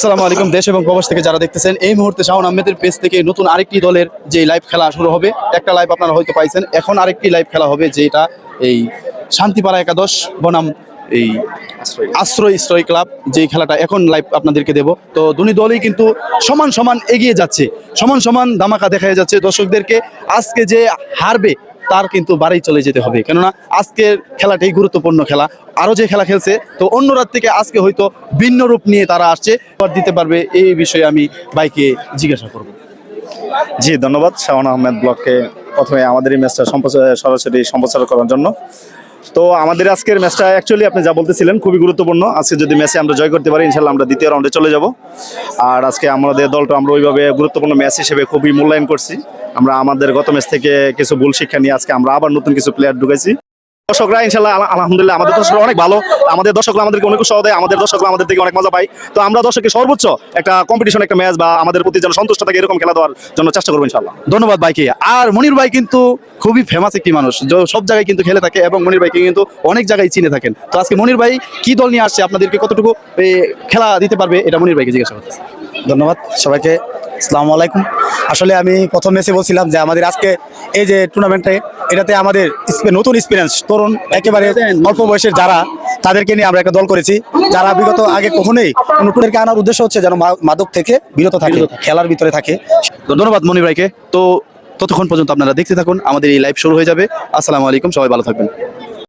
আসসালামু আলাইকুম, দেশ এবং প্রবাস থেকে যারা দেখতেছেন, এই মুহূর্তে শাহন আহমেদের পেজ থেকে নতুন আরেকটি দলের যে লাইভ খেলা শুরু হবে, একটা লাইভ আপনারা হয়তো পাইছেন। এখন আরেকটি লাইভ খেলা হবে, যেটা এই শান্তিপাড়া একাদশ বনাম এই আশ্রয় ইশ্রয় ক্লাব যে খেলাটা এখন লাইভ আপনাদেরকে দেব। তো দুই দলই কিন্তু সমান সমান এগিয়ে যাচ্ছে, সমান সমান ধামাকা দেখা যাচ্ছে দর্শকদেরকে। আজকে যে হারবে তার কিন্তু বাড়ি চলে যেতে হবে। কেননা আজকের খেলাটাই গুরুত্বপূর্ণ খেলা। আরও যে খেলা খেলছে, তো অন্য রাত থেকে আজকে হয়তো ভিন্ন রূপ নিয়ে তারা আসছে। দিতে পারবে, এই বিষয়ে আমি বাইকে জিজ্ঞাসা করব। জি, ধন্যবাদ। শাওন আহমেদ ব্লককে প্রথমে আমাদের এই ম্যাচটা সরাসরি সম্প্রচার করার জন্য। তো আমাদের আজকের ম্যাচটা অ্যাকচুয়ালি আপনি যা বলতেছিলেন খুবই গুরুত্বপূর্ণ। আজকে যদি ম্যাচে আমরা জয় করতে পারি ইনশাল্লাহ আমরা দ্বিতীয় রাউন্ডে চলে যাব। আর আজকে আমাদের দলটা আমরা ওইভাবে গুরুত্বপূর্ণ ম্যাচ হিসেবে খুবই মূল্যায়ন করছি। আমরা আমাদের গত ম্যাচ থেকে কিছু ভুল শিক্ষা নিয়ে আজকে আমরা আবার নতুন কিছু প্লেয়ার ঢুকেছি দর্শকরা ইনশাল্লাহ আল- আলহামদুলিল্লাহ আমাদের দর্শকরা অনেক ভালো। আমাদের দর্শকরা আমাদেরকে অনেক উৎসাহ দেয় আমাদের দর্শকরা আমাদের থেকে অনেক মজা পায়। তো আমরা দর্শকের সর্বোচ্চ একটা কম্পিটিশন একটা ম্যাচ বা আমাদের প্রতি যেন সন্তুষ্ট থাকে এরকম খেলা দেওয়ার জন্য চেষ্টা করব ইনশাল্লাহ ধন্যবাদ ভাইকে। আর মনির ভাই কিন্তু খুবই ফেমাস একটি মানুষ যে সব জায়গায় কিন্তু খেলে থাকে এবং মনির ভাইকে কিন্তু অনেক জায়গায় চিনে থাকেন। তো আজকে মনির ভাই কি দল নিয়ে আসছে? আপনাদেরকে কতটুকু খেলা দিতে পারবে? এটা মনির ভাইকে জিজ্ঞাসা করতেছে। ধন্যবাদ সবাইকে। আসসালামু আলাইকুম। আসলে আমি প্রথম ম্যাচে বলছিলাম যে আমাদের আজকে এই যে টুর্নামেন্টে এটাতে আমাদের নতুন এক্সপিরিয়েন্স তরুণ একেবারে অল্প বয়সের যারা তাদেরকে নিয়ে আমরা একটা দল করেছি। যারা বিগত আগে কখনোই নতুনদেরকে আনার উদ্দেশ্য হচ্ছে যেন মাদক থেকে বিরত থাকে খেলার ভিতরে থাকে। ধন্যবাদ মনির ভাইকে। তো ততক্ষণ পর্যন্ত আপনারা দেখতে থাকুন। আমাদের এই লাইভ শুরু হয়ে যাবে। আসসালামু আলাইকুম। সবাই ভালো থাকবেন।